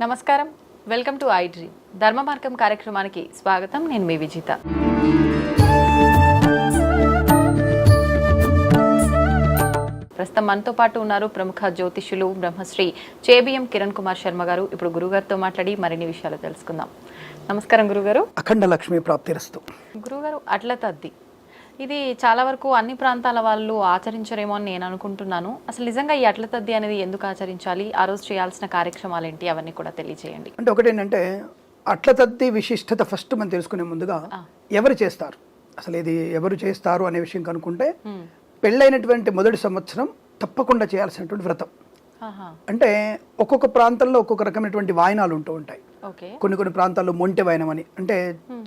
నమస్కారం. Welcome to I dream. Dharma Margam కార్యక్రమానికి స్వాగతం. నేను మీ విజిత. ప్రస్తుతం మనతో పాటు ఉన్నారు ప్రముఖ జ్యోతిష్యులు బ్రహ్మశ్రీ చేబిఎం కిరణ్ కుమార్ శర్మ గారు. ఇప్పుడు గురుగారితో మాట్లాడి మరిన్ని విషయాలు తెలుసుకుందాం. నమస్కారం గురుగారు. అఖండ లక్ష్మి ప్రాప్తిరస్తు. గురుగారు అట్ల తద్ది. ఇది చాలా వరకు అన్ని ప్రాంతాల వాళ్ళు ఆచరించరేమో అని నేను అనుకుంటున్నాను. అసలు నిజంగా ఈ అట్ల తద్ది అనేది ఎందుకు ఆచరించాలి? ఆ రోజు చేయాల్సిన కార్యక్రమాలు ఏంటి? అవన్నీ కూడా తెలియజేయండి అంటే ఒకటి ఏంటంటే అట్ల తద్ది విశిష్టత ఫస్ట్ మనం తెలుసుకునే ముందుగా ఎవరు చేస్తారు? అసలు ఇది ఎవరు చేస్తారు అనే విషయం కనుక్కుంటే. పెళ్ళైనటువంటి మొదటి సంవత్సరం తప్పకుండా చేయాల్సినటువంటి వ్రతం. అంటే ఒక్కొక్క ప్రాంతంలో ఒక్కొక్క రకమైనటువంటి వాయనాలు ఉంటూ ఉంటాయి. కొన్ని కొన్ని ప్రాంతాల్లో మొంటె వాయనం అని. అంటే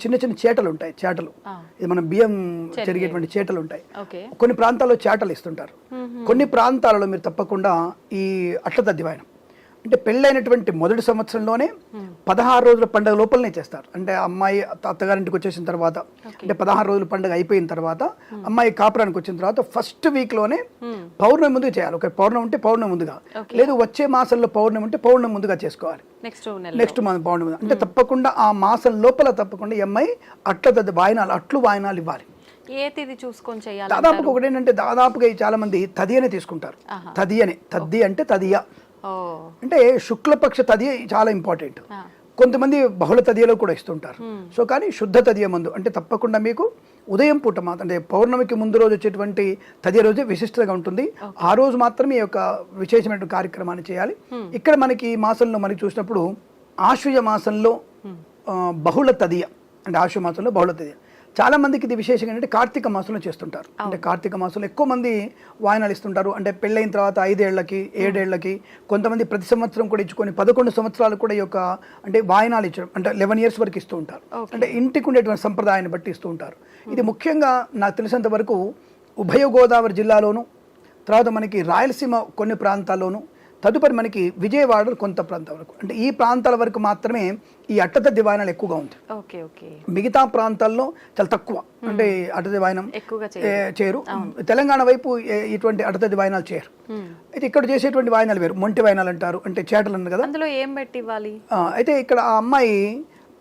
చిన్న చిన్న చేటలు ఉంటాయి చేటలు. ఇది మనం బియ్యం చెరిగేటువంటి చేటలు ఉంటాయి. కొన్ని ప్రాంతాల్లో చేటలు ఇస్తుంటారు. కొన్ని ప్రాంతాలలో మీరు తప్పకుండా ఈ అట్లతద్ది వాయనం అంటే పెళ్ళైనటువంటి మొదటి సంవత్సరంలోనే పదహారు రోజుల పండుగ లోపలనే చేస్తారు. అంటే అమ్మాయి అత్తగారింటికి వచ్చేసిన తర్వాత అంటే పదహారు రోజుల పండుగ అయిపోయిన తర్వాత అమ్మాయి కాపురానికి వచ్చిన తర్వాత ఫస్ట్ వీక్లోనే పౌర్ణమి ముందుగా చేయాలి. ఒక పౌర్ణమి ఉంటే పౌర్ణమి ముందుగా. లేదు వచ్చే మాసంలో పౌర్ణమి ఉంటే పౌర్ణమి ముందుగా చేసుకోవాలి. నెక్స్ట్ మంత్ పౌర్ణమి అంటే తప్పకుండా ఆ మాసం లోపల తప్పకుండా ఈ అమ్మాయి అట్లతద్ది వాయనాలు అట్లు వాయనాలు ఇవ్వాలి. దాదాపుగా ఒకటి ఏంటంటే దాదాపుగా ఈ చాలా మంది తది అనే తీసుకుంటారు. తది అని తద్ది అంటే తదియ. అంటే శుక్లపక్ష తది చాలా ఇంపార్టెంట్. కొంతమంది బహుళ తదియలో కూడా ఇస్తుంటారు. సో కానీ శుద్ధ తదియ మందు అంటే తప్పకుండా మీకు ఉదయం పూట మాత్రం అంటే పౌర్ణమికి ముందు రోజు వచ్చేటువంటి తదియ రోజు విశిష్టంగా ఉంటుంది. ఆ రోజు మాత్రమే ఈ యొక్క విశేషమైన కార్యక్రమాన్ని చేయాలి. ఇక్కడ మనకి ఈ మాసంలో మనకి చూసినప్పుడు ఆశ్వయ మాసంలో బహుళ తదియ అంటే ఆశ్వయ మాసంలో బహుళ తదియ. చాలా మందికి ఇది విశేషంగా ఏంటంటే కార్తీక మాసంలో చేస్తుంటారు. అంటే కార్తీక మాసంలో ఎక్కువ మంది వాయనాలు ఇస్తుంటారు. అంటే పెళ్ళైన తర్వాత ఐదేళ్ళకి ఏడేళ్ళకి కొంతమంది ప్రతి సంవత్సరం కూడా ఇచ్చుకొని పదకొండు సంవత్సరాలు కూడా ఈ యొక్క అంటే వాయనాలు ఇచ్చడం అంటే లెవెన్ ఇయర్స్ వరకు ఇస్తూ ఉంటారు. అంటే ఇంటికి ఉండేటువంటి సంప్రదాయాన్ని బట్టి ఇస్తూ ఉంటారు. ఇది ముఖ్యంగా నాకు తెలిసినంత వరకు ఉభయ గోదావరి జిల్లాలోను తర్వాత మనకి రాయలసీమ కొన్ని ప్రాంతాల్లోనూ తదుపరి మనకి విజయవాడ కొంత ప్రాంతం వరకు. అంటే ఈ ప్రాంతాల వరకు మాత్రమే ఈ అట్టతద్ది వాయనాలు ఎక్కువగా ఉంది మిగతా ప్రాంతాల్లో చాలా తక్కువ. అంటే అటది వాయనం ఎక్కువగా ఏ, చేయరు తెలంగాణ వైపు ఇటువంటి అటతది వాయనాలు చేయరు అయితే ఇక్కడ చేసేటువంటి వాయనాలు వేరు. మొంటి వాయనాలు అంటారు. అంటే చేటలు అన్నారు కదా. అందులో ఏం పెట్టి ఇవ్వాలి? అయితే ఇక్కడ ఆ అమ్మాయి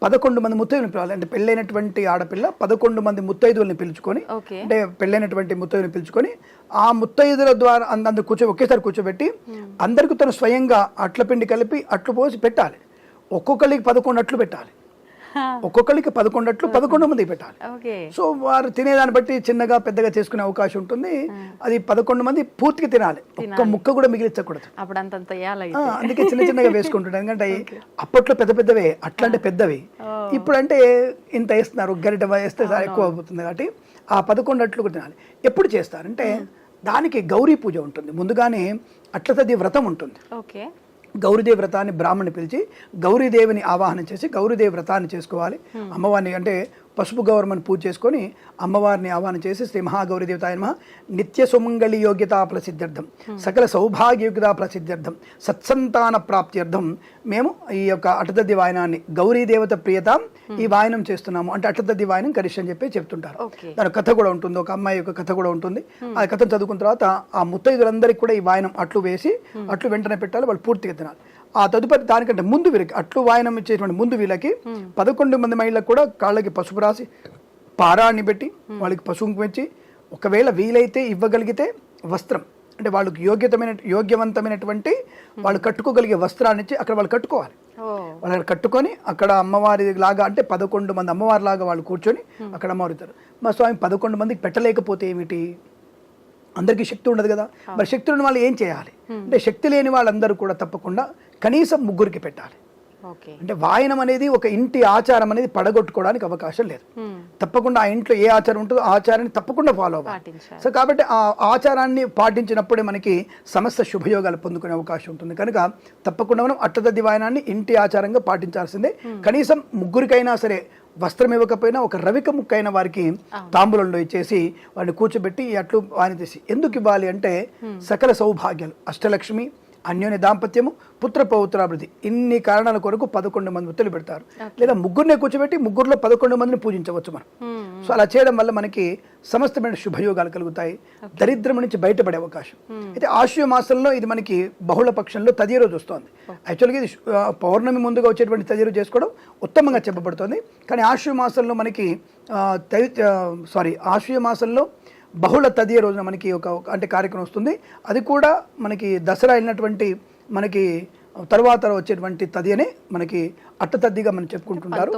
పదకొండు మంది ముత్తైదులను పిలవాలి. అంటే పెళ్ళైనటువంటి ఆడపిల్ల పదకొండు మంది ముత్తైదువుల్ని పిలుచుకొని అంటే పెళ్ళైనటువంటి ముత్తైదుని పిలుచుకొని ఆ ముత్తైదుల ద్వారా అంద- అందరు కూర్చో ఒకేసారి కూర్చోబెట్టి అందరికి తను స్వయంగా అట్ల పిండి కలిపి అట్లు పోసి పెట్టాలి. ఒక్కొక్కరికి పదకొండు అట్లు పెట్టాలి. ఒక్కొక్కరికి పదకొండు అట్లు పదకొండు. మందికి పెట్టాలి. సో వారు తినేదాన్ని బట్టి చిన్నగా పెద్దగా చేసుకునే అవకాశం ఉంటుంది. అది పదకొండు మంది పూర్తిగా తినాలి. ఒక్క ముక్క కూడా మిగిలించకూడదు. అందుకే చిన్న చిన్నగా వేసుకుంటుంటారు ఎందుకంటే అప్పట్లో పెద్ద పెద్దవే అట్లాంటి పెద్దవి. ఇప్పుడు అంటే ఇంత వేస్తున్నారు గరిట వేస్తే ఎక్కువ అవుతుంది కాబట్టి ఆ పదకొండు అట్లు కూడా తినాలి. ఎప్పుడు చేస్తారంటే దానికి గౌరీ పూజ ఉంటుంది. ముందుగానే అట్లతది వ్రతం ఉంటుంది. ఓకే. గౌరీదేవి వ్రతాన్ని బ్రాహ్మణ్ణి పిలిచి గౌరీదేవిని ఆవాహనం చేసి గౌరీదేవి వ్రతాన్ని చేసుకోవాలి. అమ్మవారిని అంటే పసుపు గౌరమ్మని పూజ చేసుకొని అమ్మవారిని ఆహ్వానం చేసి శ్రీ మహాగౌరీదేవతాయ నమ. నిత్య సుమంగళి యోగ్యతా ప్రసిద్ధ్యర్థం. సకల సౌభాగ్య యోగ్యతా ప్రసిద్ధ్యర్థం. సత్సంతాన ప్రాప్త్యర్థం. మేము ఈ యొక్క అటదద్ది వాయనాన్ని గౌరీదేవత ప్రియత ఈ వాయనం చేస్తున్నాము. అంటే అటదద్ది వాయనం కరిష్ అని చెప్పి చెప్తుంటారు. దాని కథ కూడా ఉంటుంది. ఒక అమ్మాయి యొక్క కథ కూడా ఉంటుంది. ఆ కథను చదువుకున్న తర్వాత ఆ ముత్తైదులందరికీ కూడా ఈ వాయనం అట్లు వేసి అట్లు వెంటనే పెట్టాలి. వాళ్ళు పూర్తిగా తినాలి. ఆ తదుపరి దానికంటే ముందు వీళ్ళకి అట్లు వాయనం ఇచ్చేటువంటి ముందు వీళ్ళకి పదకొండు మంది మహిళలకు కూడా కాళ్ళకి పసుపు రాసి పారాన్ని పెట్టి వాళ్ళకి పసుపు పెంచి ఒకవేళ వీలైతే ఇవ్వగలిగితే వస్త్రం. అంటే వాళ్ళకి యోగ్యతమైన యోగ్యవంతమైనటువంటి వాళ్ళు కట్టుకోగలిగే వస్త్రాన్ని ఇచ్చి అక్కడ వాళ్ళు కట్టుకోవాలి. వాళ్ళు అక్కడ కట్టుకొని అక్కడ అమ్మవారి లాగా అంటే పదకొండు మంది అమ్మవారి లాగా వాళ్ళు కూర్చొని అక్కడ అమ్మవారు మా స్వామి పదకొండు మందికి పెట్టలేకపోతే ఏమిటి? అందరికీ శక్తి ఉండదు కదా. మరి శక్తి ఉన్న వాళ్ళు ఏం చేయాలి? అంటే శక్తి లేని వాళ్ళందరూ కూడా తప్పకుండా కనీసం ముగ్గురికి పెట్టాలి. అంటే వాయనం అనేది ఒక ఇంటి ఆచారం అనేది పడగొట్టుకోవడానికి అవకాశం లేదు. Hmm. తప్పకుండా ఆ ఇంట్లో ఏ ఆచారం ఉంటుందో ఆచారాన్ని తప్పకుండా ఫాలో అవ్వాలి. సో కాబట్టి ఆ ఆచారాన్ని పాటించినప్పుడే మనకి సమస్త శుభయోగాలు పొందుకునే అవకాశం ఉంటుంది. కనుక తప్పకుండా మనం అట్టదద్ది వాయనాన్ని ఇంటి ఆచారంగా పాటించాల్సిందే. కనీసం ముగ్గురికైనా సరే వస్త్రం ఇవ్వకపోయినా ఒక రవిక ముక్కైన వారికి తాంబూలంలో ఇచ్చేసి వాడిని కూర్చోబెట్టి అట్లు వాయన తీసి. ఎందుకు ఇవ్వాలి అంటే సకల సౌభాగ్యాలు. అష్టలక్ష్మి అన్యోన్య దాంపత్యము పుత్ర పౌత్రాభివృద్ధి. ఇన్ని కారణాల కొరకు పదకొండు మంది వృత్తులు పెడతారు. లేదా ముగ్గురినే కూర్చోబెట్టి ముగ్గురులో పదకొండు మందిని పూజించవచ్చు మనం. సో అలా చేయడం వల్ల మనకి సమస్తమైన శుభయోగాలు కలుగుతాయి. దరిద్రం నుంచి బయటపడే అవకాశం. అయితే ఆశ్వయ మాసంలో ఇది మనకి బహుళ పక్షంలో తదియ రోజు వస్తుంది. యాక్చువల్గా ఇది పౌర్ణమి ముందుగా వచ్చేటువంటి తదియ రోజు చేసుకోవడం ఉత్తమంగా చెప్పబడుతుంది. కానీ ఆశ్వయ మాసంలో మనకి సారీ ఆశ్వయ మాసంలో బహుళ తదియ రోజున మనకి ఒక అంటే కార్యక్రమం వస్తుంది. అది కూడా మనకి దసరా వెళ్ళినటువంటి మనకి తర్వాత వచ్చేటువంటి తదియనే మనకి అట్ట తద్దిగా మనం చెప్పుకుంటుంటారు.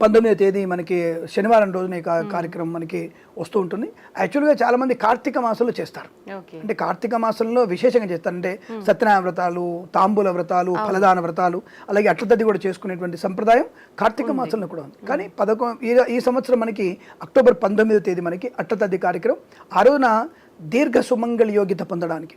పంతొమ్మిదవ తేదీ మనకి శనివారం రోజున ఈ కార్యక్రమం మనకి వస్తూ ఉంటుంది. యాక్చువల్గా చాలా మంది కార్తీక మాసంలో చేస్తారు. అంటే కార్తీక మాసంలో విశేషంగా చేస్తారు. అంటే సత్యనారాయణ వ్రతాలు తాంబూల వ్రతాలు ఫలదాన వ్రతాలు అలాగే అట్లతద్ది కూడా చేసుకునేటువంటి సంప్రదాయం కార్తీక మాసంలో కూడా ఉంది. కానీ పదకొ ఈ సంవత్సరం మనకి అక్టోబర్ పంతొమ్మిదో తేదీ మనకి అట్లతద్ది కార్యక్రమం. ఆ రోజున దీర్ఘ సుమంగళ యోగ్యత పొందడానికి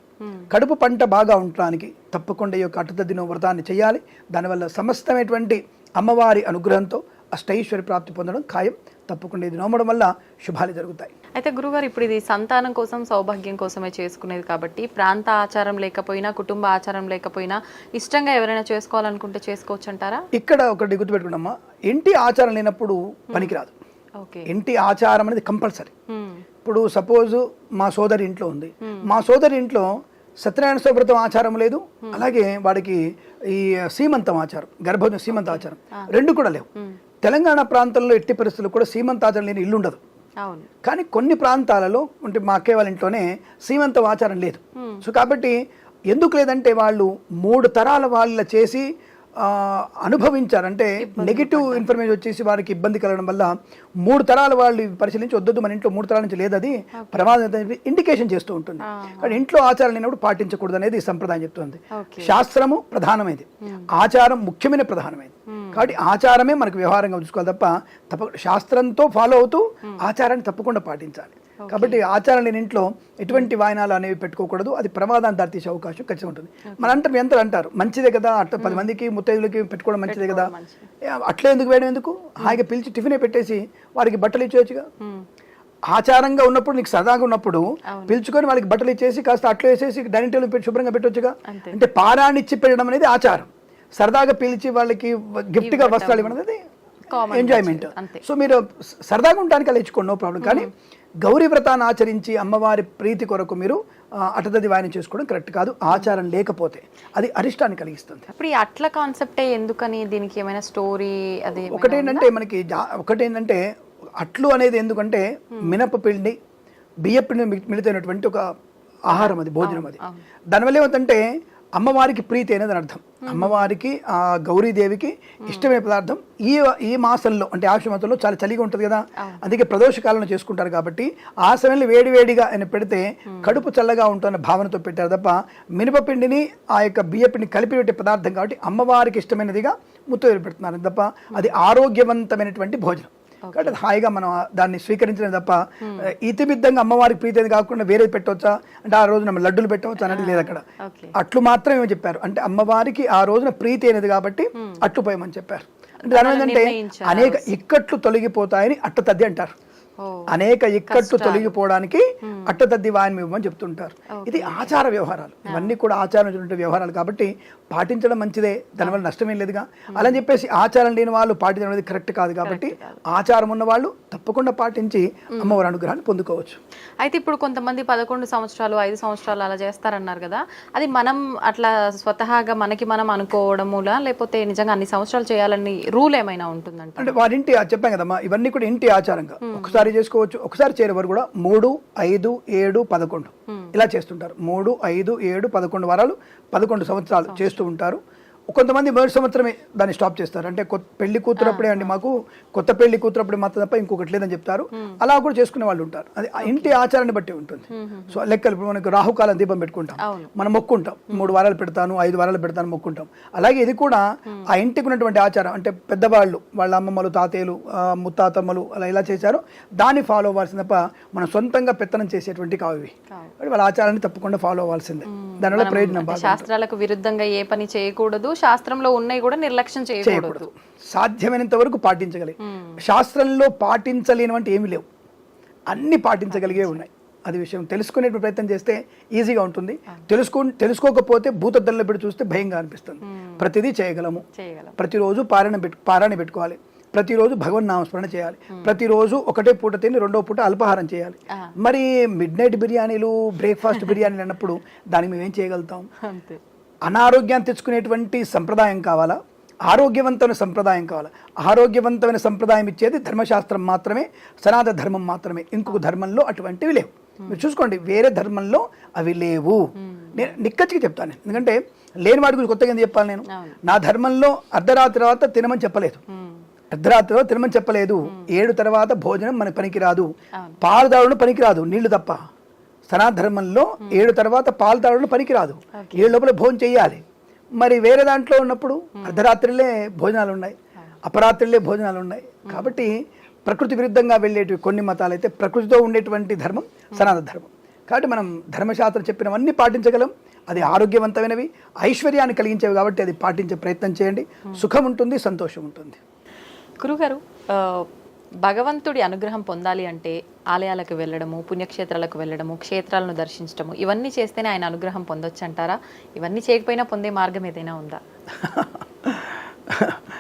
కడుపు పంట బాగా ఉండడానికి తప్పకుండా ఈ యొక్క అట్టతద్దిన వ్రతాన్ని చేయాలి. దానివల్ల సమస్తమైనటువంటి అమ్మవారి అనుగ్రహంతో అష్టైశ్వర్య ప్రాప్తి పొందడం ఖాయం. తప్పకుండా ఇది నమ్మడం వల్ల శుభాలు జరుగుతాయి. అయితే గురుగారు ఇప్పుడు ఇది సంతానం కోసం సౌభాగ్యం కోసమే చేసుకునేది కాబట్టి ప్రాంత ఆచారం లేకపోయినా కుటుంబ ఆచారం లేకపోయినా ఇష్టంగా ఎవరైనా చేసుకోవాలనుకుంటే చేసుకోవచ్చు అంటారా ఇక్కడ ఒకటి గుర్తుపెట్టుకున్నమ్మా ఇంటి ఆచారం లేనప్పుడు పనికిరాదు. ఇంటి ఆచారం అనేది కంపల్సరీ. ఇప్పుడు సపోజ్ మా సోదరి ఇంట్లో ఉంది. మా సోదరి ఇంట్లో సత్యనారాయణ స్వవ్రతం ఆచారం లేదు. అలాగే వాడికి ఈ సీమంతం ఆచారం గర్భోజన సీమంత ఆచారం రెండు కూడా లేవు. తెలంగాణ ప్రాంతంలో ఎట్టి పరిస్థితుల్లో కూడా సీమంత ఆచారం లేని ఇల్లు ఉండదు. కానీ కొన్ని ప్రాంతాలలో అంటే మా అక్కయ్య వాళ్ళ ఇంట్లోనే సీమంతం ఆచారం లేదు. సో కాబట్టి ఎందుకు లేదంటే వాళ్ళు మూడు తరాల వాళ్ళ చేసి ఆ, అనుభవించారు. అంటే నెగిటివ్ ఇన్ఫర్మేషన్ వచ్చేసి వారికి ఇబ్బంది కలగడం వల్ల మూడు తరాల వాళ్ళు పరిశీలించి వద్దొద్దు మన ఇంట్లో మూడు తరాల నుంచి లేదు అది ప్రమాదం ఇండికేషన్ చేస్తూ ఉంటుంది. కానీ ఇంట్లో ఆచారం లేనప్పుడు పాటించకూడదు అనేది సంప్రదాయం చెప్తుంది. శాస్త్రము ప్రధానమైనది. ఆచారం ముఖ్యమైన ప్రధానమైనది. కాబట్టి ఆచారమే మనకు వ్యవహారంగా ఉంచుకోవాలి తప్ప తప్ప శాస్త్రంతో ఫాలో అవుతూ ఆచారాన్ని తప్పకుండా పాటించాలి. కాబట్టి ఆచారం లేని ఇంట్లో ఎటువంటి వాయనాలు అనేవి పెట్టుకోకూడదు. అది ప్రమాదాన్ని దారితీసే అవకాశం ఖచ్చితంగా ఉంటుంది. మన అంటారు ఎంత అంటారు. మంచిదే కదా అట్లా పది మందికి ముత్తైదులకి పెట్టుకోవడం మంచిదే కదా. అట్లే ఎందుకు వేయడం ఎందుకు? హాయిగా పిలిచి టిఫినే పెట్టేసి వారికి బట్టలు ఇచ్చేయచ్చుగా. మ్మ్. ఆచారంగా ఉన్నప్పుడు నీకు సరదాగా ఉన్నప్పుడు పిలుచుకొని వాళ్ళకి బట్టలు ఇచ్చేసి కాస్త అట్లా వేసేసి డైనింగ్ టేబుల్ పెట్టి శుభ్రంగా పెట్టొచ్చుగా. అంటే పారాన్ని ఇచ్చి పెట్టడం అనేది ఆచారం. సరదాగా పిలిచి వాళ్ళకి గిఫ్ట్గా వస్త్రాలు ఇవ్వడం అనేది ఎంజాయ్మెంట్. సో మీరు సరదాగా ఉండడానికి అలా ఇచ్చుకోండి నో ప్రాబ్లం కానీ గౌరీ వ్రతాన్ని ఆచరించి అమ్మవారి ప్రీతి కొరకు మీరు అటదది వాయన చేసుకోవడం కరెక్ట్ కాదు. ఆచారం లేకపోతే అది అరిష్టాన్ని కలిగిస్తుంది. ఇప్పుడు ఈ అట్ల కాన్సెప్టే ఎందుకని? దీనికి ఏమైనా స్టోరీ అది ఒకటేంటంటే మనకి ఒకటేంటంటే అట్లు అనేది ఎందుకంటే మినపపిండి బియ్యపిండి మి- మిళితైనటువంటి ఒక ఆహారం అది భోజనం అది. దానివల్ల ఏమవుతుందంటే అమ్మవారికి ప్రీతి అనేది అని అర్థం. అమ్మవారికి ఆ గౌరీదేవికి ఇష్టమైన పదార్థం. ఈ ఈ మాసంలో అంటే ఆశ్వ మాసంలో చాలా చలిగా ఉంటుంది కదా. అందుకే ప్రదోష కాలంలో చేసుకుంటారు కాబట్టి ఆ సమయంలో వేడి వేడిగా ఆయన పెడితే కడుపు చల్లగా ఉంటున్న భావనతో పెట్టారు తప్ప మినపపిండిని ఆ యొక్క బియ్యపిండిని కలిపి పెట్టే పదార్థం కాబట్టి అమ్మవారికి ఇష్టమైనదిగా ముత్తు పెడుతున్నారు తప్ప అది ఆరోగ్యవంతమైనటువంటి భోజనం. కాబట్టి హాయిగా మనం దాన్ని స్వీకరించడం తప్ప ఇతిమిద్దంగా అమ్మవారికి ప్రీతి అనేది కాకుండా వేరేది పెట్టవచ్చా? అంటే ఆ రోజున మనం లడ్డులు పెట్టవచ్చా అనేది లేదు అక్కడ. అట్లు మాత్రమే చెప్పారు. అంటే అమ్మవారికి ఆ రోజున ప్రీతి అనేది కాబట్టి అట్లు పోయమని చెప్పారు. అంటే అనేక ఇక్కట్లు తొలగిపోతాయని అట్ట తద్ది అంటారు. అనేక ఇక్కట్లు తొలగిపోవడానికి అట్టతద్ది వాయనం ఇవ్వమని చెప్తుంటారు. ఇది ఆచార వ్యవహారాలు. ఇవన్నీ కూడా ఆచారం ఉన్నటువంటి వ్యవహారాలు కాబట్టి పాటించడం మంచిదే దానివల్ల నష్టమేం లేదుగా. అలా చెప్పేసి ఆచారం లేని వాళ్ళు పాటించడం అనేది కరెక్ట్ కాదు కాబట్టి ఆచారం ఉన్న వాళ్ళు తప్పకుండా పాటించి అమ్మవారి అనుగ్రహాన్ని పొందుకోవచ్చు. అయితే ఇప్పుడు కొంతమంది పదకొండు సంవత్సరాలు ఐదు సంవత్సరాలు అలా చేస్తారన్నారు కదా. అది మనం అట్లా స్వతహాగా మనకి మనం అనుకోవడములా? లేకపోతే నిజంగా అన్ని సంవత్సరాలు చేయాలని రూల్ ఏమైనా ఉంటుందంట అంటే వారింటి చెప్పాం కదమ్మా ఇవన్నీ కూడా ఇంటి ఆచారంగా. ఒకసారి చేసుకోవచ్చు ఒకసారి చేరే వారు కూడా. మూడు ఐదు ఏడు పదకొండు. ఇలా చేస్తుంటారు. మూడు ఐదు ఏడు పదకొండు వారాలు పదకొండు సంవత్సరాలు. చేస్తూ ఉంటారు. కొంతమంది మొదటి సంవత్సరమే దాన్ని స్టాప్ చేస్తారు. అంటే పెళ్ళి కూతురప్పుడే అండి మాకు కొత్త పెళ్ళి కూతురప్పుడు మాత్రం తప్ప ఇంకొకటి లేదని చెప్తారు. అలా కూడా చేసుకునే వాళ్ళు ఉంటారు. అది ఆ ఇంటి ఆచారాన్ని బట్టి ఉంటుంది. సో లెక్కలు ఇప్పుడు మనకు రాహుకాలం దీపం పెట్టుకుంటాం. మనం మొక్కుంటాం. మూడు వారాలు పెడతాను ఐదు వారాలు పెడతాను మొక్కుంటాం. అలాగే ఇది కూడా ఆ ఇంటికి ఉన్నటువంటి ఆచారం. అంటే పెద్దవాళ్ళు వాళ్ళ అమ్మమ్మలు తాతయ్యలు ముత్తాతమ్మలు అలా ఇలా చేశారో. దాన్ని ఫాలో అవ్వాల్సింది తప్ప మనం సొంతంగా పెత్తనం చేసేటువంటి కావు వాళ్ళ ఆచారాన్ని తప్పకుండా ఫాలో అవ్వాల్సిందే. దానివల్ల ప్రయోజనం శాస్త్రాలకు విరుద్ధంగా ఏ పని చేయకూడదు. శాస్త్రంలో ఉన్నాయి కూడా నిర్లక్ష్యం చేయకూడదు. సాధ్యమైనంత వరకు పాటించగలిగి. శాస్త్రంలో పాటించలేనివంటి ఏమీ లేవు. అన్ని పాటించగలిగే ఉన్నాయి. అది విషయం. తెలుసుకునే ప్రయత్నం చేస్తే ఈజీగా ఉంటుంది. తెలుసుకో తెలుసుకోకపోతే భూతద్దల్లో పెట్టి చూస్తే భయంగా అనిపిస్తుంది. ప్రతిదీ చేయగలము. చేయగలం. ప్రతిరోజు పారాయణ పెట్టు పారాయణ పెట్టుకోవాలి. ప్రతిరోజు భగవన్ నామస్మరణ చేయాలి. ప్రతిరోజు ఒకటే పూట తిని రెండో పూట అల్పాహారం చేయాలి. మరి మిడ్ నైట్ బిర్యానీలు బ్రేక్ఫాస్ట్ బిర్యానీలు అన్నప్పుడు దానికి మేము ఏం చేయగలుగుతాం అనారోగ్యాన్ని తెచ్చుకునేటువంటి సంప్రదాయం కావాలా? ఆరోగ్యవంతమైన సంప్రదాయం కావాలా? ఆరోగ్యవంతమైన సంప్రదాయం ఇచ్చేది ధర్మశాస్త్రం మాత్రమే సనాతన ధర్మం మాత్రమే. ఇంకొక ధర్మంలో అటువంటివి లేవు. మీరు చూసుకోండి వేరే ధర్మంలో అవి లేవు. నేను నిక్కచ్చిగా చెప్తాను. ఎందుకంటే లేని వాటి గురించి కొత్తగా ఏం చెప్పాలి నేను. నా ధర్మంలో అర్ధరాత్రి తర్వాత తినమని చెప్పలేదు. అర్ధరాత్రిలో తినమని చెప్పలేదు. ఏడు తర్వాత భోజనం మనకి పనికిరాదు. పాలు తాగడం పనికిరాదు. నీళ్ళు తప్ప. సనాతన ధర్మంలో ఏడు తర్వాత పాలు తాగడం పనికిరాదు. ఏడు లోపల భోజనం చేయాలి. మరి వేరే దాంట్లో ఉన్నప్పుడు అర్ధరాత్రిలే భోజనాలు ఉన్నాయి అపరాత్రిలే భోజనాలు ఉన్నాయి కాబట్టి ప్రకృతి విరుద్ధంగా వెళ్ళేటివి కొన్ని మతాలు అయితే ప్రకృతితో ఉండేటువంటి ధర్మం సనాతన ధర్మం కాబట్టి మనం ధర్మశాస్త్రం చెప్పినవన్నీ పాటించగలం. అది ఆరోగ్యవంతమైనవి ఐశ్వర్యాన్ని కలిగించేవి కాబట్టి అది పాటించే ప్రయత్నం చేయండి. సుఖం ఉంటుంది సంతోషం ఉంటుంది. గురుగారు భగవంతుడి అనుగ్రహం పొందాలి అంటే ఆలయాలకు వెళ్ళడము పుణ్యక్షేత్రాలకు వెళ్ళడము క్షేత్రాలను దర్శించడము ఇవన్నీ చేస్తేనే ఆయన అనుగ్రహం పొందొచ్చు అంటారా ఇవన్నీ చేయకపోయినా పొందే మార్గం ఏదైనా ఉందా?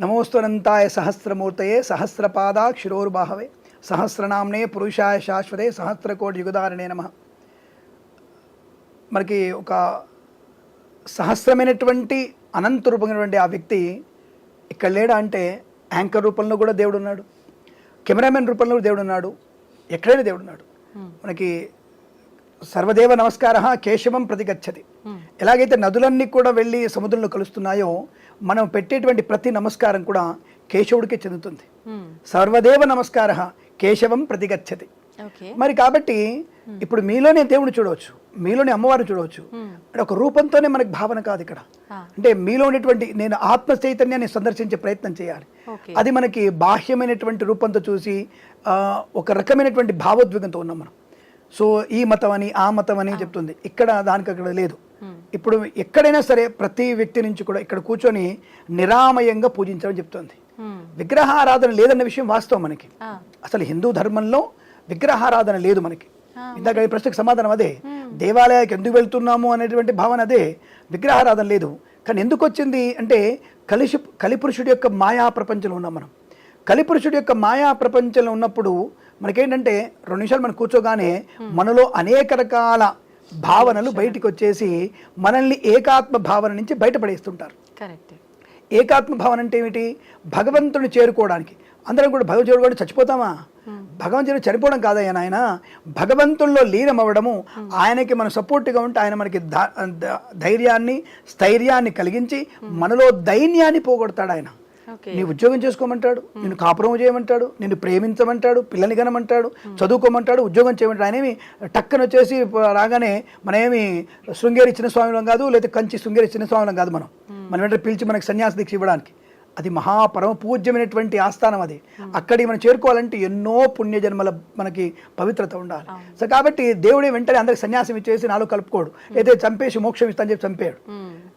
నమోస్తునంతాయ సహస్రమూర్తయే సహస్రపాదా క్షిరోర్బాహవే సహస్రనామ్నే పురుషాయ శాశ్వతే సహస్రకోటి యుగదారణే నమ. మనకి ఒక సహస్రమైనటువంటి అనంత రూపమైనటువంటి ఆ వ్యక్తి ఇక్కడ లేడా అంటే యాంకర్ రూపంలో కూడా దేవుడు ఉన్నాడు కెమెరామెన్ రూపంలో దేవుడు ఉన్నాడు ఎక్కడైనా దేవుడు ఉన్నాడు మనకి సర్వదేవ నమస్కార కేశవం ప్రతిగచ్చతి. ఎలాగైతే నదులన్నీ కూడా వెళ్ళి సముద్రంలో కలుస్తున్నాయో మనం పెట్టేటువంటి ప్రతి నమస్కారం కూడా కేశవుడికే చెందుతుంది. సర్వదేవ నమస్కార కేశవం ప్రతిగచ్చతి. ఓకే. మరి కాబట్టి ఇప్పుడు మీలోనే దేవుని చూడవచ్చు మీలోనే అమ్మవారిని చూడవచ్చు. అంటే ఒక రూపంతోనే మనకి భావన కాదు ఇక్కడ. అంటే మీలో ఉన్నటువంటి నేను ఆత్మ చైతన్యాన్ని సందర్శించే ప్రయత్నం చేయాలి. అది మనకి బాహ్యమైనటువంటి రూపంతో చూసి ఒక రకమైనటువంటి భావోద్వేగంతో ఉన్నాం మనం. సో ఈ మతం అని ఆ మతం అని చెప్తుంది. ఇక్కడ దానికి అక్కడ లేదు. ఇప్పుడు ఎక్కడైనా సరే ప్రతి వ్యక్తి నుంచి కూడా ఇక్కడ కూర్చొని నిరామయంగా పూజించమని చెప్తుంది. విగ్రహారాధన లేదన్న విషయం వాస్తవం మనకి. అసలు హిందూ ధర్మంలో విగ్రహారాధన లేదు మనకి. ఇందాక ఈ ప్రశ్నకు సమాధానం అదే. దేవాలయానికి ఎందుకు వెళ్తున్నాము అనేటువంటి భావన అదే. విగ్రహారాధన లేదు. కానీ ఎందుకు వచ్చింది అంటే కలిసి కలిపురుషుడి యొక్క మాయా ప్రపంచంలో ఉన్నాం మనం. కలిపురుషుడి యొక్క మాయా ప్రపంచంలో ఉన్నప్పుడు మనకేంటంటే రెండు నిమిషాలు మనం కూర్చోగానే మనలో అనేక రకాల భావనలు బయటికి వచ్చేసి మనల్ని ఏకాత్మ భావన నుంచి బయటపడేస్తుంటారు. కరెక్ట్. ఏకాత్మ భావన అంటే ఏమిటి? భగవంతుని చేరుకోవడానికి. అందరం కూడా భగవంతుడు చేరుకోవడం చచ్చిపోతామా? భగవంతుడు చనిపోవడం కాదయ్యా నాయన. భగవంతుల్లో లీనమవ్వడము ఆయనకి మనం సపోర్ట్గా ఉంటే ఆయన మనకి ధైర్యాన్ని స్థైర్యాన్ని కలిగించి మనలో దైన్యాన్ని పోగొడతాడు ఆయన. నీ ఉద్యోగం చేసుకోమంటాడు నిన్ను కాపురం చేయమంటాడు నిన్ను ప్రేమించమంటాడు పిల్లని కనమంటాడు చదువుకోమంటాడు ఉద్యోగం చేయమంటాడు. ఆయన ఏమి టక్కన వచ్చేసి రాగానే మనమేమి శృంగేరి చిన్న స్వామిలం కాదు లేదా కంచి శృంగేరి చిన్న స్వామిలం కాదు మనం. మనం వెంటనే పిలిచి మనకి సన్యాస దీక్ష ఇవ్వడానికి. అది మహాపరమ పూజ్యమైనటువంటి ఆస్థానం అది. అక్కడికి మనం చేరుకోవాలంటే ఎన్నో పుణ్యజన్మల మనకి పవిత్రత ఉండాలి. సో కాబట్టి దేవుడే వెంటనే అందరికి సన్యాసం ఇచ్చేసి నాలో కలుపుకోడు. అయితే చంపేసి మోక్షం ఇస్తాను చెప్పి చంపాడు.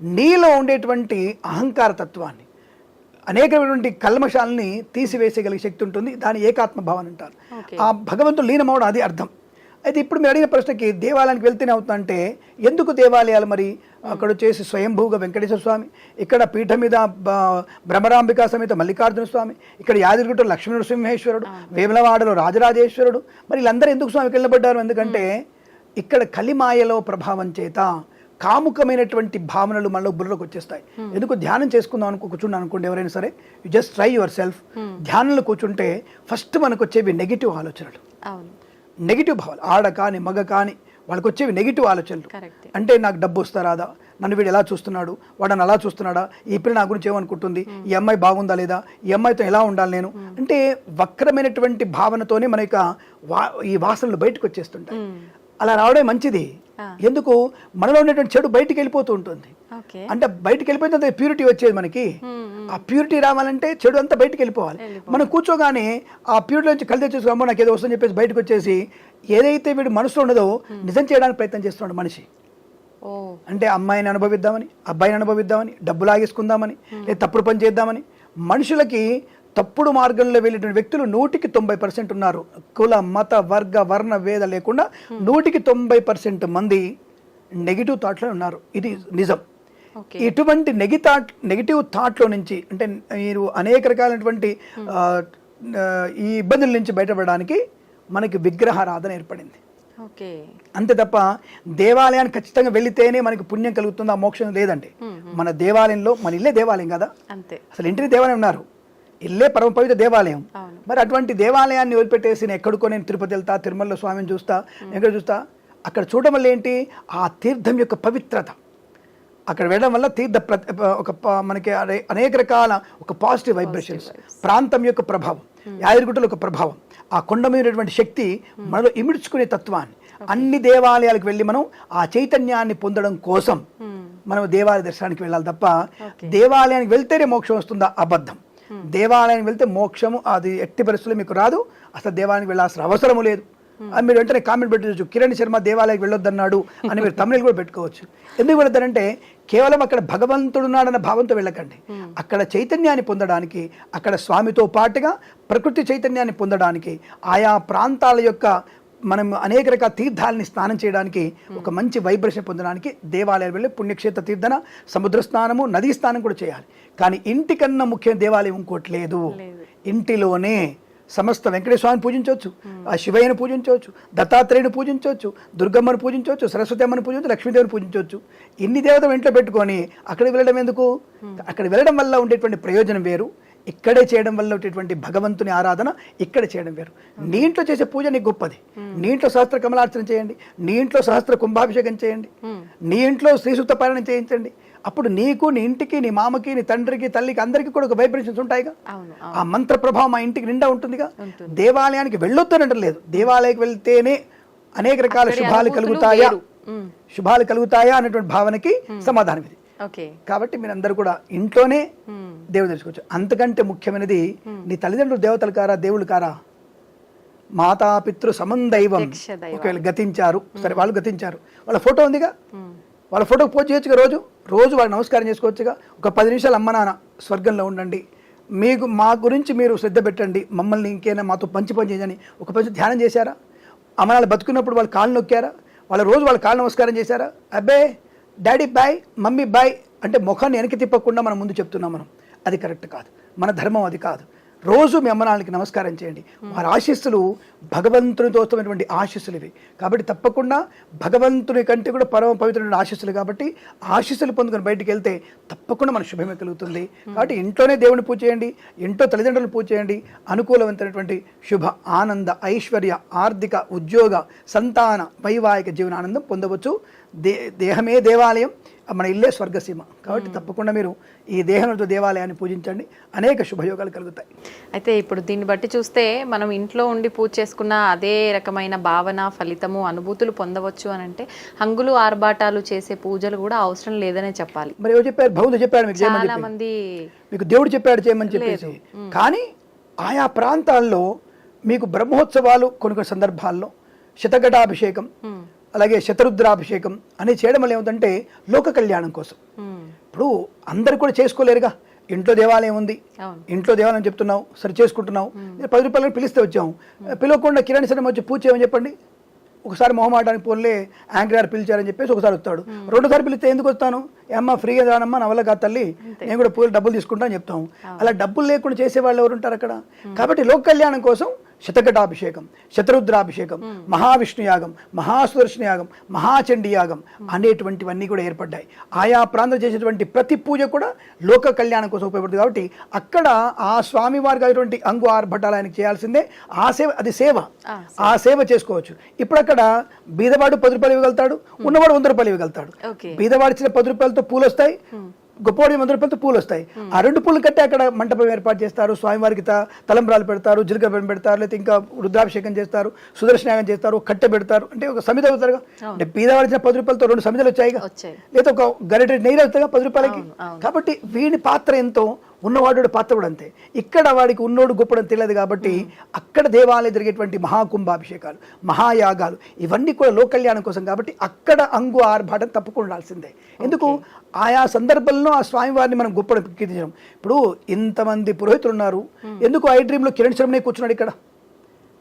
నీలో ఉండేటువంటి అహంకార తత్వాన్ని అనేకమైనటువంటి కల్మషాలని తీసివేసేగలిగే శక్తి ఉంటుంది. దాని ఏకాత్మ భావన అంటారు. ఆ భగవంతుడు లీనమవడం అది అర్థం. అయితే ఇప్పుడు మీరు అడిగిన ప్రశ్నకి దేవాలయానికి వెళ్తేనే అవుతుందంటే ఎందుకు దేవాలయాలు మరి అక్కడ వచ్చేసి స్వయంభూగా వెంకటేశ్వర స్వామి ఇక్కడ పీఠ మీద భ్రమరాంబికా సమేత మల్లికార్జున స్వామి ఇక్కడ యాదగిరిగుట్ట లక్ష్మీ నరసింహేశ్వరుడు వేములవాడలో రాజరాజేశ్వరుడు మరి వీళ్ళందరూ ఎందుకు స్వామికి వెళ్ళబడ్డారు ఎందుకంటే ఇక్కడ కలిమాయలో ప్రభావం చేత కాముకమైనటువంటి భావనలు మనలో బుర్రకు వచ్చేస్తాయి. ఎందుకు ధ్యానం చేసుకుందాం అనుకో కూర్చున్నాను అనుకోండి ఎవరైనా సరే you just try yourself ధ్యానంలో కూర్చుంటే ఫస్ట్ మనకు వచ్చేవి నెగిటివ్ ఆలోచనలు. అవును. నెగిటివ్ భావాలు ఆడ కాని మగ కాని వాళ్ళకి వచ్చేవి నెగిటివ్ ఆలోచనలు. అంటే నాకు డబ్బు వస్తారాదా నన్ను వీడు ఎలా చూస్తున్నాడు? వాడు నన్ను అలా చూస్తున్నాడా? ఈ పిల్ల నా గురించి ఏమనుకుంటుంది? ఈ అమ్మాయి బాగుందా లేదా? ఈ అమ్మాయితో ఎలా ఉండాలి నేను? అంటే వక్రమైనటువంటి భావనతోనే మన యొక్క వా ఈ వాసనలు బయటకు వచ్చేస్తుంటాయి. అలా రావడం మంచిది. ఎందుకు? మనలో ఉన్నటువంటి చెడు బయటికి వెళ్ళిపోతూ ఉంటుంది. అంటే బయటికి వెళ్ళిపోయిన తర్వాత ప్యూరిటీ వచ్చేది మనకి. ఆ ప్యూరిటీ రావాలంటే చెడు అంతా బయటికి వెళ్ళిపోవాలి. మనం కూర్చోగానే ఆ ప్యూరిటీ నుంచి కలిసి వచ్చేసి అమ్మో నాకు ఏదో వస్తుందని చెప్పేసి బయటకు వచ్చేసి ఏదైతే వీడు మనసులో ఉన్నదో నిజం చేయడానికి ప్రయత్నం చేస్తున్నాడు మనిషి. అంటే అమ్మాయిని అనుభవిద్దామని అబ్బాయిని అనుభవిద్దామని డబ్బు లాగేసుకుందామని లేదా తప్పుడు పని చేద్దామని మనుషులకి తప్పుడు మార్గంలో వెళ్ళిన వ్యక్తులు నూటికి తొంభై పర్సెంట్ ఉన్నారు. కుల మత వర్గ వర్ణ వేద లేకుండా నూటికి తొంభై పర్సెంట్ మంది నెగిటివ్ థాట్లో ఉన్నారు. ఇది నిజం. ఇటువంటి నెగి థాట్ నెగిటివ్ థాట్లో నుంచి అంటే మీరు అనేక రకాలైనటువంటి ఆ, ఈ ఇబ్బందుల నుంచి బయటపడడానికి మనకి విగ్రహారాధన ఏర్పడింది. ఓకే అంతే తప్ప దేవాలయానికి ఖచ్చితంగా వెళితేనే మనకి పుణ్యం కలుగుతుంది ఆ మోక్షం లేదండి మన దేవాలయంలో మన ఇల్లే దేవాలయం కదా. అంతే. అసలు ఇంటిని దేవాలయం ఉన్నారు ఇల్లే పరమ పవిత్ర దేవాలయం. మరి అటువంటి దేవాలయాన్ని వదిలిపెట్టేసి నేను ఎక్కడికో నేను తిరుపతి వెళ్తా తిరుమలలో స్వామిని చూస్తా ఎక్కడ చూస్తా అక్కడ చూడడం వల్ల ఏంటి? ఆ తీర్థం యొక్క పవిత్రత. అక్కడ వెళ్ళడం వల్ల తీర్థ ఒక మనకి అనే- అనేక రకాల ఒక పాజిటివ్ వైబ్రేషన్స్. ప్రాంతం యొక్క ప్రభావం. యాదగిరిగుట్టలో ఒక ప్రభావం. ఆ కొండ మీద ఉన్నటువంటి శక్తి మనలో ఇమిడ్చుకునే తత్వాన్ని. అన్ని దేవాలయాలకు వెళ్ళి మనం ఆ చైతన్యాన్ని పొందడం కోసం మనం దేవాలయ దర్శనానికి వెళ్ళాలి తప్ప దేవాలయానికి వెళ్తేనే మోక్షం వస్తుందా? అబద్ధం. దేవాలయానికి వెళ్తే మోక్షము అది ఎట్టి పరిస్థితుల్లో మీకు రాదు. అసలు దేవాలయానికి వెళ్ళాల్సిన అవసరము లేదు. అని మీరు వెంటనే కామెంట్ పెట్టవచ్చు కిరణ్ శర్మ దేవాలయానికి వెళ్ళొద్దన్నాడు అని మీరు తమిళ కూడా పెట్టుకోవచ్చు. ఎందుకు వెళ్ళొద్దనంటే కేవలం అక్కడ భగవంతుడు ఉన్నాడన్న భావంతో వెళ్ళకండి. అక్కడ చైతన్యాన్ని పొందడానికి అక్కడ స్వామితో పాటుగా ప్రకృతి చైతన్యాన్ని పొందడానికి ఆయా ప్రాంతాల యొక్క మనం అనేక రకాల తీర్థాలని స్నానం చేయడానికి ఒక మంచి వైబ్రేషన్ పొందడానికి దేవాలయాలు వెళ్ళి పుణ్యక్షేత్ర తీర్థన సముద్ర స్నానము నదీ స్నానం కూడా చేయాలి. కానీ ఇంటికన్నా ముఖ్య దేవాలయం ఇంకోటి లేదు. ఇంటిలోనే సమస్త వెంకటేశ్వర స్వామిని పూజించవచ్చు ఆ శివయ్యను పూజించవచ్చు దత్తాత్రేయుని పూజించవచ్చు దుర్గమ్మను పూజించవచ్చు సరస్వతి అమ్మని పూజించవచ్చు లక్ష్మీదేవిని పూజించవచ్చు. ఇన్ని దేవతలు ఇంట్లో పెట్టుకొని అక్కడికి వెళ్ళడం ఎందుకు? అక్కడ వెళ్ళడం వల్ల ఉండేటువంటి ప్రయోజనం వేరు. ఇక్కడే చేయడం వల్ల ఉండేటువంటి భగవంతుని ఆరాధన ఇక్కడ చేయడం వేరు. నీ ఇంట్లో చేసే పూజ నీకు గొప్పది. నీ ఇంట్లో సహస్ర కమలార్చన చేయండి. నీ ఇంట్లో సహస్ర కుంభాభిషేకం చేయండి. నీ ఇంట్లో శ్రీసూక్త పాలన చేయించండి. అప్పుడు నీకు నీ ఇంటికి నీ మామకి నీ తండ్రికి తల్లికి అందరికీ కూడా ఒక వైబ్రేషన్స్ ఉంటాయిగా. ఆ మంత్ర ప్రభావం ఆ ఇంటికి నిండా ఉంటుందిగా. దేవాలయానికి వెళ్ళొద్దనడం లేదు దేవాలయానికి వెళ్తేనే అనేక రకాల శుభాలు కలుగుతాయా. శుభాలు కలుగుతాయా అనేటువంటి భావనకి సమాధానం ఇది. కాబట్టి మీరందరూ కూడా ఇంట్లోనే దేవుడు తెలుసుకోవచ్చు. అంతకంటే ముఖ్యమైనది నీ తల్లిదండ్రులు దేవతలు కారా దేవుళ్ళు కారా? మాతాపితృ సమందైవం. ఒకవేళ గతించారు సరే వాళ్ళు గతించారు. వాళ్ళ ఫోటో ఉందిగా? వాళ్ళ ఫోటో పోస్ట్ చేయొచ్చుగా రోజు? రోజు వాళ్ళు నమస్కారం చేసుకోవచ్చుగా? ఒక పది నిమిషాలు అమ్మ నాన్న స్వర్గంలో ఉండండి. మీకు మా గురించి మీరు శ్రద్ధ పెట్టండి. మమ్మల్ని ఇంకేనా మాతో పంచి పని చేయని ఒక పంచి ధ్యానం చేశారా? అమ్మ నాన్న బతుకున్నప్పుడు వాళ్ళు కాళ్ళు నొక్కారా? వాళ్ళ రోజు వాళ్ళ కాళ్ళు నమస్కారం చేశారా? అబ్బే డాడీ బాయ్ మమ్మీ బాయ్ అంటే ముఖాన్ని వెనక్కి తిప్పకుండా మనం ముందు చెప్తున్నాం మనం. అది కరెక్ట్ కాదు. మన ధర్మం అది కాదు. రోజు మీ అమ్మనాన్నకి నమస్కారం చేయండి. వారి ఆశీస్సులు భగవంతునితో వస్తున్నటువంటి ఆశీస్సులు ఇవి. కాబట్టి తప్పకుండా భగవంతుని కంటే కూడా పరమ పవిత్రమైన ఆశీస్సులు కాబట్టి ఆశీస్సులు పొందుకొని బయటికి వెళ్తే తప్పకుండా మన శుభమే కలుగుతుంది. కాబట్టి ఇంట్లోనే దేవుని పూజ చేయండి. ఇంట్లో తల్లిదండ్రులు పూజ చేయండి. అనుకూలవంతమైనటువంటి శుభ ఆనంద ఐశ్వర్య ఆర్థిక ఉద్యోగ సంతాన వైవాహిక జీవన ఆనందం పొందవచ్చు. దే దేహమే దేవాలయం. మన ఇల్లే స్వర్గసీమ. కాబట్టి తప్పకుండా మీరు ఈ దేహంతో దేవాలయాన్ని పూజించండి. అనేక శుభయోగాలు కలుగుతాయి. అయితే ఇప్పుడు దీన్ని బట్టి చూస్తే మనం ఇంట్లో ఉండి పూజ చేసుకున్న అదే రకమైన భావన ఫలితము అనుభూతులు పొందవచ్చు అని అంటే హంగులు ఆర్భాటాలు చేసే పూజలు కూడా అవసరం లేదనే చెప్పాలి. మరి ఎవరు చెప్పారు? మీకు చేయమని చాలా మంది మీకు దేవుడు చెప్పాడు చేయమని చెప్పేసి. కానీ ఆయా ప్రాంతాల్లో మీకు బ్రహ్మోత్సవాలు కొన్ని కొన్ని సందర్భాల్లో శతఘటాభిషేకం అలాగే శతరుద్రాభిషేకం అని చేయడం వల్ల ఏమిటంటే లోక కళ్యాణం కోసం. ఇప్పుడు అందరు కూడా చేసుకోలేరుగా. ఇంట్లో దేవాలయం ఉంది. ఇంట్లో దేవాలయం చెప్తున్నావు సరి చేసుకుంటున్నావు. నేను పది రూపాయలు పిలిస్తే వచ్చాము పిలవకుండా కిరణ్ శర్మ వచ్చి పూజ చేయమని చెప్పండి. ఒకసారి మొహమాటానికి పోన్లే యాంకర్ గారు పిలిచారని చెప్పేసి ఒకసారి వస్తాడు. రెండోసారి పిలిస్తే ఎందుకు వస్తాను? ఏమ్మా ఫ్రీగా రానమ్మా నా వల్ల కాదు తల్లి. నేను కూడా పూలు డబ్బులు తీసుకుంటా అని చెప్తాం. అలా డబ్బులు లేకుండా చేసే వాళ్ళు ఎవరు ఉంటారు అక్కడ కాబట్టి లోక కళ్యాణం కోసం శతఘటాభిషేకం శతరుద్రాభిషేకం మహావిష్ణు యాగం మహాసుదర్శన యాగం మహాచండీ యాగం అనేటువంటివన్నీ కూడా ఏర్పడ్డాయి. ఆయా ప్రాంతం చేసేటువంటి ప్రతి పూజ కూడా లోక కళ్యాణం కోసం ఉపయోగపడుతుంది కాబట్టి అక్కడ ఆ స్వామి వారికి అయినటువంటి అంగు ఆర్భటాలు ఆయనకి చేయాల్సిందే. ఆ సేవ అది సేవ. ఆ, సేవ. చేసుకోవచ్చు. ఇప్పుడు అక్కడ బీదవాడు పది రూపాయలు ఇవ్వగలుగుతాడు ఉన్నవాడు వంద రూపాయలు ఇవ్వగలుగుతాడు. ఓకే. బీదవాడు ఇచ్చిన పది రూపాయలతో పూలు వస్తాయి గొప్పవాడి వంద రూపాయలతో పూలు వస్తాయి. ఆ రెండు పూలు కట్టి అక్కడ మంటపం ఏర్పాటు చేస్తారు. స్వామివారికి తలంబ్రాలు పెడతారు జీలకర్ర పెడతారు లేకపోతే ఇంకా రుద్రాభిషేకం చేస్తారు సుదర్శనాగం చేస్తారు కట్టె పెడతారు. అంటే ఒక సమితి అవుతారుగా. అంటే బీదవాడు ఇచ్చిన పది రూపాయలతో రెండు సమితులు వచ్చాయిగా. వచ్చాయి. లేదా ఒక గరిటె నెయ్యి అవుతాయిగా పది రూపాయలకి. కాబట్టి వీడి పాత్ర ఎంతో ఉన్నవాడు పాత్ర కూడా అంతే. ఇక్కడ వాడికి ఉన్నోడు గొప్పడం తెలియదు కాబట్టి అక్కడ దేవాలయం జరిగేటువంటి మహాకుంభాభిషేకాలు మహాయాగాలు ఇవన్నీ కూడా లోక కళ్యాణం కోసం కాబట్టి అక్కడ అంగు ఆర్భాటం తప్పకుండా ఉండాల్సిందే. ఎందుకు? ఆయా సందర్భంలో ఆ స్వామివారిని మనం గొప్ప కీర్తించడం. ఇప్పుడు ఇంతమంది పురోహితులు ఉన్నారు ఎందుకు ఐ డ్రీమ్లో కిరణ్ శర్మనే కూర్చున్నాడు ఇక్కడ?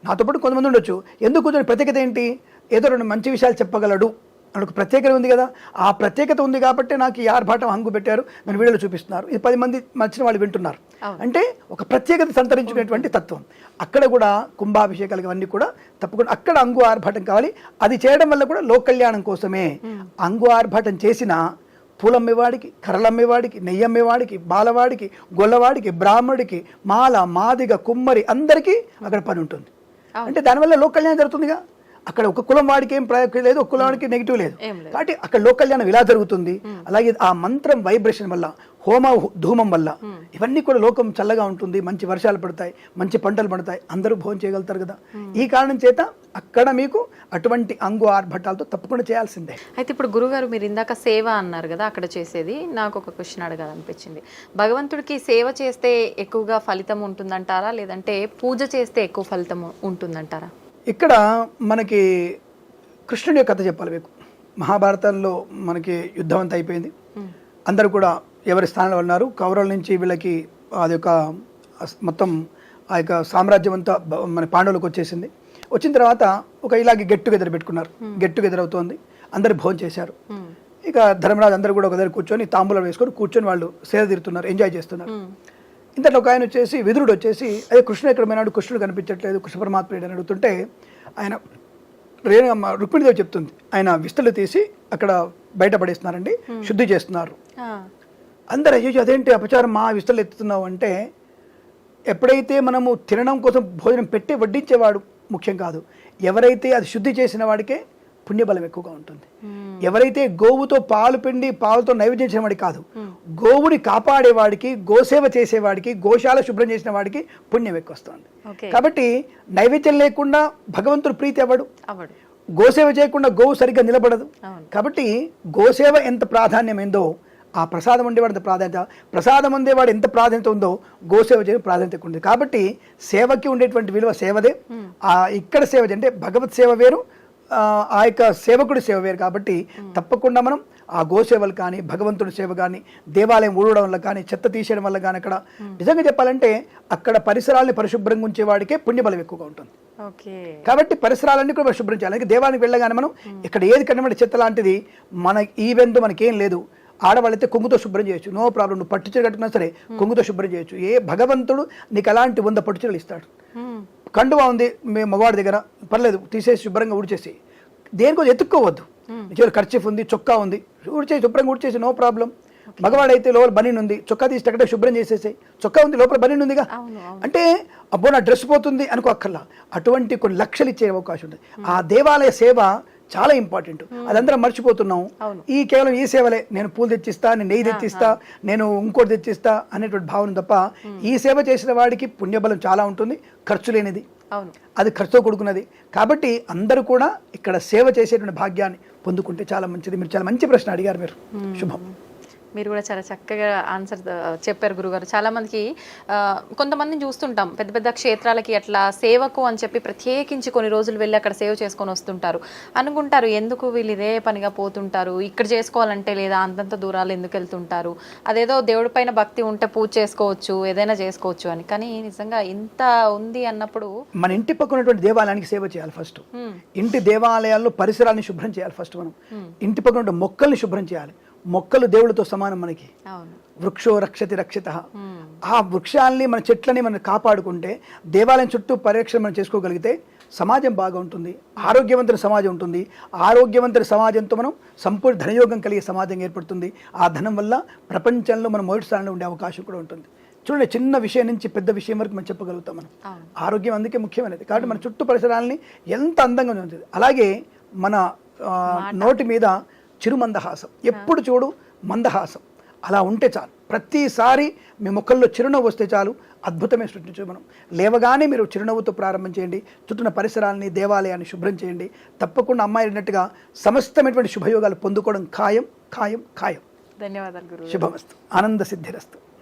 నాతో పాటు కొంతమంది ఉండొచ్చు. ఎందుకు కూర్చొని ప్రత్యేకత ఏంటి? ఏదో రెండు మంచి విషయాలు చెప్పగలడు. అని ఒక ప్రత్యేకత ఉంది కదా. ఆ ప్రత్యేకత ఉంది కాబట్టి నాకు ఈ ఆర్భాటం హంగు పెట్టారు. నన్ను వీడియోలో చూపిస్తున్నారు. ఇది పది మంది వచ్చిన వాళ్ళు వింటున్నారు. అంటే ఒక ప్రత్యేకత సంతరించుకునేటువంటి తత్వం. అక్కడ కూడా కుంభాభిషేకాలు ఇవన్నీ కూడా తప్పకుండా అక్కడ అంగు ఆర్భాటం కావాలి. అది చేయడం వల్ల కూడా లోక కళ్యాణం కోసమే అంగు ఆర్భాటం చేసిన పూలమ్మేవాడికి కర్రలమ్మేవాడికి నెయ్యమ్మేవాడికి బాలవాడికి గొల్లవాడికి బ్రాహ్మడికి మాల మాదిగ కుమ్మరి అందరికీ అక్కడ పని ఉంటుంది. అంటే దానివల్ల లోక కళ్యాణం జరుగుతుందిగా? అక్కడ ఒక కులం వాడికి ఏం ప్రయోగం లేదు ఒక కులం వాడికి నెగిటివ్ లేదు. కాబట్టి అక్కడ లోక కళ్యాణం ఇలా జరుగుతుంది? అలాగే ఆ మంత్రం వైబ్రేషన్ వల్ల హోమ ధూమం వల్ల ఇవన్నీ కూడా లోకం చల్లగా ఉంటుంది మంచి వర్షాలు పడతాయి మంచి పంటలు పడతాయి అందరూ భోజనం చేయగలుగుతారు కదా. ఈ కారణం చేత అక్కడ మీకు అటువంటి అంగు ఆర్భటాలతో తప్పకుండా చేయాల్సిందే. అయితే ఇప్పుడు గురుగారు మీరు ఇందాక సేవ అన్నారు కదా అక్కడ చేసేది. నాకు ఒక క్వశ్చన్ అడగాలనిపించింది. భగవంతుడికి సేవ చేస్తే ఎక్కువగా ఫలితం ఉంటుందంటారా? లేదంటే పూజ చేస్తే ఎక్కువ ఫలితం ఉంటుందంటారా? ఇక్కడ మనకి కృష్ణుడి యొక్క కథ చెప్పాలి మీకు. మహాభారతంలో మనకి యుద్ధం అంతా అయిపోయింది. అందరూ కూడా ఎవరి స్థానంలో ఉన్నారు? కౌరవుల నుంచి వీళ్ళకి అది యొక్క మొత్తం ఆ యొక్క సామ్రాజ్యం అంతా మన పాండవులకు వచ్చేసింది. వచ్చిన తర్వాత ఒక ఇలాగే గెట్ టుగెదర్ పెట్టుకున్నారు. గెట్ టుగెదర్ అవుతోంది. అందరు భోజనం చేశారు. ఇక ధర్మరాజు అందరూ కూడా ఒక దగ్గర కూర్చొని తాంబూలం వేసుకొని కూర్చొని వాళ్ళు సేద తీరుతున్నారు ఎంజాయ్ చేస్తున్నారు. ఇంతలో ఒక ఆయన వచ్చేసి విదురుడు వచ్చేసి అదే కృష్ణుడు ఎక్కడ పోయినాడు? కృష్ణుడు కనిపించట్లేదు కృష్ణ పరమాత్మ ఏడని అడుగుతుంటే ఆయన రేణుగమ్మ రుక్మిణిదేవి చెప్తుంది. ఆయన విస్తలు తీసి అక్కడ బయట పడేస్తున్నారండి శుద్ధి చేస్తున్నారు. అందరూ అయ్యో అదేంటి అపచారం? మా విస్తలు ఎత్తుతున్నావు అంటే ఎప్పుడైతే మనము తినడం కోసం భోజనం పెట్టి వడ్డించేవాడు ముఖ్యం కాదు ఎవరైతే అది శుద్ధి చేసిన వాడికే పుణ్యబలం ఎక్కువగా ఉంటుంది. ఎవరైతే గోవుతో పాలు పిండి పాలతో నైవేద్యం చేసిన వాడికి కాదు గోవుని కాపాడేవాడికి గోసేవ చేసేవాడికి గోశాల శుభ్రం చేసిన వాడికి పుణ్యం ఎక్కువ వస్తుంది. కాబట్టి నైవేద్యం లేకుండా భగవంతుడు ప్రీతి అవ్వడు. గోసేవ చేయకుండా గోవు సరిగ్గా నిలబడదు. కాబట్టి గోసేవ ఎంత ప్రాధాన్యమైందో ఆ ప్రసాదం ఉండేవాడు ఎంత ప్రాధాన్యత ప్రసాదం ఉండేవాడు ఎంత ప్రాధాన్యత ఉందో గోసేవ చేయడం ప్రాధాన్యత ఉంది కాబట్టి సేవకి ఉండేటువంటి విలువ సేవదే. ఆ ఇక్కడ సేవ అంటే భగవత్ సేవ వేరు ఆ, యొక్క సేవకుడి సేవ వేరు కాబట్టి తప్పకుండా మనం ఆ గోసేవలు కానీ భగవంతుడి సేవ కానీ దేవాలయం ఊడడం వల్ల కానీ చెత్త తీసేయడం వల్ల కానీ అక్కడ నిజంగా చెప్పాలంటే అక్కడ పరిసరాల్ని పరిశుభ్రంగా ఉంచేవాడికే పుణ్యబలం ఎక్కువగా ఉంటుంది. కాబట్టి పరిసరాలన్నీ కూడా మనం శుభ్రం చేయాలి దేవానికి వెళ్ళగానే మనం ఇక్కడ ఏది కనబడి చెత్త లాంటిది మన ఈవెంట్ మనకేం లేదు. ఆడవాళ్ళైతే కొంగుతో శుభ్రం చేయొచ్చు. No problem. నువ్వు పట్టుచీర కట్టుకున్నా సరే కొంగుతో శుభ్రం చేయొచ్చు. ఏ భగవంతుడు నీకు అలాంటి వంద పట్టుచీరలు ఇస్తాడు. కండువా ఉంది మీ మగవాడి దగ్గర. పర్లేదు తీసేసి శుభ్రంగా ఊడ్చేసి. దేనికో ఎత్తుక్కోవద్దు. చివరి ఖర్చీఫ్ ఉంది చొక్కా ఉంది. ఊడ్చేసి శుభ్రంగా ఊడ్చేసి నో ప్రాబ్లం. మగవాడైతే లోపల బనీన్ ఉంది చొక్కా తీసి అక్కడే శుభ్రం చేసేసి చొక్కా ఉంది లోపల బనీన్ ఉందిగా. అంటే అబ్బో నా డ్రెస్ పోతుంది అనుకో అక్కర్లా అటువంటి కొన్ని లక్షలు ఇచ్చే అవకాశం ఉంటుంది ఆ దేవాలయ సేవ చాలా ఇంపార్టెంట్. అదందరం మర్చిపోతున్నాం. ఈ కేవలం ఈ సేవలే. నేను పూలు తెచ్చిస్తా నేను నెయ్యి తెచ్చిస్తా నేను ఇంకోటి తెచ్చిస్తా అనేటువంటి భావన తప్ప ఈ సేవ చేసిన వాడికి పుణ్యబలం చాలా ఉంటుంది ఖర్చు లేనిది. అది ఖర్చుతో కూడుకున్నది. కాబట్టి అందరూ కూడా ఇక్కడ సేవ చేసేటువంటి భాగ్యాన్ని పొందుకుంటే చాలా మంచిది. మీరు చాలా మంచి ప్రశ్న అడిగారు మీరు. శుభం. మీరు కూడా చాలా చక్కగా ఆన్సర్ చెప్పారు గురుగారు. చాలా మందికి కొంతమందిని చూస్తుంటాం. పెద్ద పెద్ద క్షేత్రాలకి అట్లా సేవకు అని చెప్పి ప్రత్యేకించి కొన్ని రోజులు వెళ్ళి అక్కడ సేవ చేసుకొని వస్తుంటారు. అనుకుంటారు ఎందుకు వీళ్ళు ఇదే పనిగా పోతుంటారు? ఇక్కడ చేసుకోవాలంటే లేదా అంతంత దూరాలు ఎందుకు వెళ్తుంటారు? అదేదో దేవుడి పైన భక్తి ఉంటే పూజ చేసుకోవచ్చు ఏదైనా చేసుకోవచ్చు అని. కానీ నిజంగా ఇంత ఉంది అన్నప్పుడు మన ఇంటి పక్కన ఉన్నటువంటి దేవాలయానికి సేవ చేయాలి ఫస్ట్ ఇంటి దేవాలయాల్లో పరిసరాన్ని శుభ్రం చేయాలి ఫస్ట్ మనం. ఇంటి పక్కన మొక్కల్ని శుభ్రం చేయాలి. మొక్కలు దేవుడితో సమానం మనకి. వృక్షో రక్షతి రక్షిత. ఆ వృక్షాల్ని మన చెట్లని మనం కాపాడుకుంటే దేవాలయం చుట్టూ పరిరక్షణ మనం చేసుకోగలిగితే సమాజం బాగా ఉంటుంది ఆరోగ్యవంతుల సమాజం ఉంటుంది. ఆరోగ్యవంతుల సమాజంతో మనం సంపూర్ణ ధనయోగం కలిగే సమాజం ఏర్పడుతుంది. ఆ ధనం వల్ల ప్రపంచంలో మనం మొదటి స్థానంలో ఉండే అవకాశం కూడా ఉంటుంది. చూడండి చిన్న విషయం నుంచి పెద్ద విషయం వరకు మనం చెప్పగలుగుతాం మనం. ఆరోగ్యం అందుకే ముఖ్యమైనది. కాబట్టి మన చుట్టూ పరిసరాలని ఎంత అందంగా ఉంటుంది అలాగే మన నోటి మీద చిరు మందహాసం ఎప్పుడు చూడు? మందహాసం. అలా ఉంటే చాలు. ప్రతిసారి మీ ముఖంలో చిరునవ్వు వస్తే చాలు. అద్భుతమే సృష్టించు మనం. లేవగానే మీరు చిరునవ్వుతో ప్రారంభం చేయండి. చుట్టూన పరిసరాలని దేవాలయాన్ని శుభ్రం చేయండి. తప్పకుండా అమ్మాయి అన్నట్టుగా సమస్తమైనటువంటి శుభయోగాలు పొందుకోవడం ఖాయం ఖాయం ఖాయం. ధన్యవాదాలు శుభమస్తు. ఆనంద సిద్ధిరస్తు.